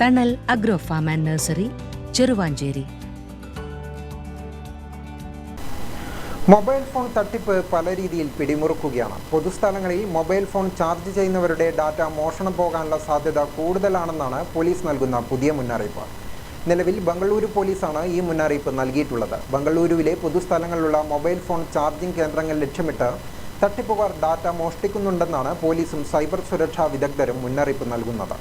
Thanal agro farm and nursery Cheruvanchery mobile phone തട്ടിപ്പ് പല രീതിയിൽ പിടിമുറുക്കുകയാണ്. പൊതുസ്ഥലങ്ങളിൽ മൊബൈൽ ഫോൺ ചാർജ് ചെയ്യുന്നവരുടെ ഡാറ്റ മോഷണം പോകാനുള്ള സാധ്യത കൂടുതലാണെന്നാണ് പോലീസ് നൽകുന്ന പുതിയ മുന്നറിയിപ്പ്. നിലവിൽ ബംഗളൂരു പോലീസാണ് ഈ മുന്നറിയിപ്പ് നൽകിയിട്ടുള്ളത്. ബംഗളൂരുവിലെ പൊതുസ്ഥലങ്ങളിലുള്ള മൊബൈൽ ഫോൺ ചാർജിംഗ് കേന്ദ്രങ്ങൾ ലക്ഷ്യമിട്ട് തട്ടിപ്പുകാർ ഡാറ്റ മോഷ്ടിക്കുന്നുണ്ടെന്നാണ് പോലീസും സൈബർ സുരക്ഷാ വിദഗ്ധരും മുന്നറിയിപ്പ് നൽകുന്നത്.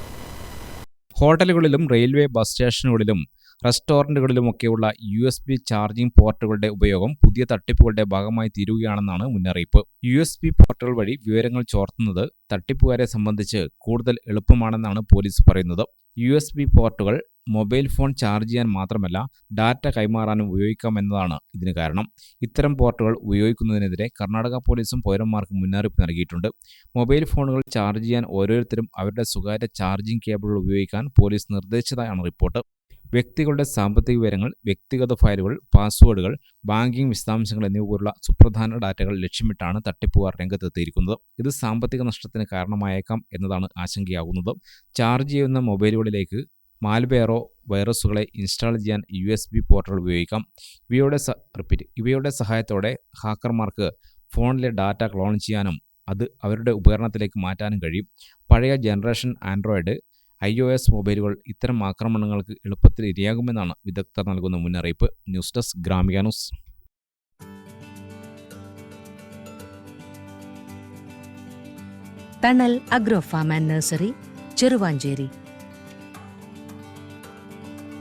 ഹോട്ടലുകളിലും റെയിൽവേ ബസ് സ്റ്റേഷനുകളിലും റെസ്റ്റോറന്റുകളിലുമൊക്കെയുള്ള യു എസ് ബി ചാർജിംഗ് പോർട്ടുകളുടെ ഉപയോഗം പുതിയ തട്ടിപ്പുകളുടെ ഭാഗമായി തീരുകയാണെന്നാണ് മുന്നറിയിപ്പ്. യു എസ് ബി പോർട്ടുകൾ വഴി വിവരങ്ങൾ ചോർത്തുന്നത് തട്ടിപ്പുകാരെ സംബന്ധിച്ച് കൂടുതൽ എളുപ്പമാണെന്നാണ് പോലീസ് പറയുന്നത്. യു എസ് ബി പോർട്ടുകൾ മൊബൈൽ ഫോൺ ചാർജ് ചെയ്യാൻ മാത്രമല്ല ഡാറ്റ കൈമാറാനും ഉപയോഗിക്കാമെന്നതാണ് ഇതിന് കാരണം. ഇത്തരം പോർട്ടുകൾ ഉപയോഗിക്കുന്നതിനെതിരെ കർണാടക പോലീസും പൗരന്മാർക്ക് മുന്നറിയിപ്പ് നൽകിയിട്ടുണ്ട്. മൊബൈൽ ഫോണുകൾ ചാർജ് ചെയ്യാൻ ഓരോരുത്തരും അവരുടെ സ്വകാര്യ ചാർജിംഗ് കേബിളുകൾ ഉപയോഗിക്കാൻ പോലീസ് നിർദ്ദേശിച്ചതായാണ് റിപ്പോർട്ട്. വ്യക്തികളുടെ സാമ്പത്തിക വിവരങ്ങൾ വ്യക്തിഗത ഫയലുകൾ പാസ്വേഡുകൾ ബാങ്കിംഗ് വിശദാംശങ്ങൾ എന്നിവ പോലുള്ള സുപ്രധാന ഡാറ്റകൾ ലക്ഷ്യമിട്ടാണ് തട്ടിപ്പുകാർ രംഗത്തെത്തിയിരിക്കുന്നത്. ഇത് സാമ്പത്തിക നഷ്ടത്തിന് കാരണമായേക്കാം എന്നതാണ് ആശങ്കയാകുന്നത്. ചാർജ് ചെയ്യുന്ന മൊബൈലുകളിലേക്ക് മാൽവെയറോ വൈറസുകളെ ഇൻസ്റ്റാൾ ചെയ്യാൻ യു എസ് ബി പോർട്ടൽ ഉപയോഗിക്കാം. ഇവയുടെ റിപ്പീറ്റ് ഇവയുടെ സഹായത്തോടെ ഹാക്കർമാർക്ക് ഫോണിലെ ഡാറ്റ ക്ലോൺ ചെയ്യാനും അത് അവരുടെ ഉപകരണത്തിലേക്ക് മാറ്റാനും കഴിയും. പഴയ generation Android I O S മൊബൈലുകൾ ഇത്തരം ആക്രമണങ്ങൾക്ക് എളുപ്പത്തിൽ ഇരയാകുമെന്നാണ് വിദഗ്ധർ നൽകുന്ന മുന്നറിയിപ്പ്. News desk Gramika news. Thanal agro farm and nursery Cheruvanchery.